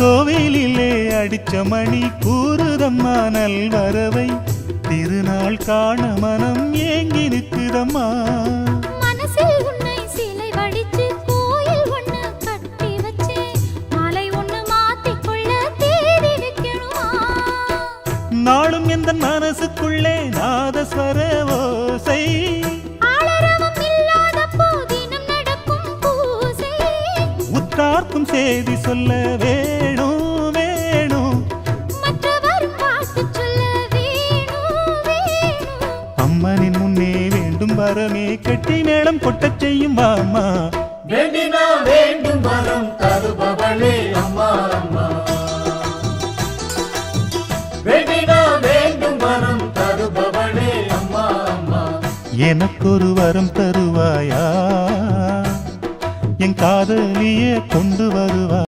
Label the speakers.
Speaker 1: கோவிலிலே அடிச்ச மணி கூறுதம்மா நல்வரவை. திருநாள் காண மனம் ஏங்கி நிற்குதம்மா. நாளும் எந்த மனசுக்குள்ளே நாதஸ்வர ஓசை. உத்தார்க்கும் செய்தி சொல்ல அம்மனின் முன்னே வேண்டும் வரமே. கட்டி மேளம் கொட்டச் செய்யும் வாமா
Speaker 2: வேண்டினா வேண்டும் வரம் தருபவளே அம்மா அம்மா. வேண்டினா வேண்டும் வரம் தருபவளே அம்மா அம்மா.
Speaker 1: எனக்கொரு வரம் தருவாயா? என் காதலியே கொண்டு வருவா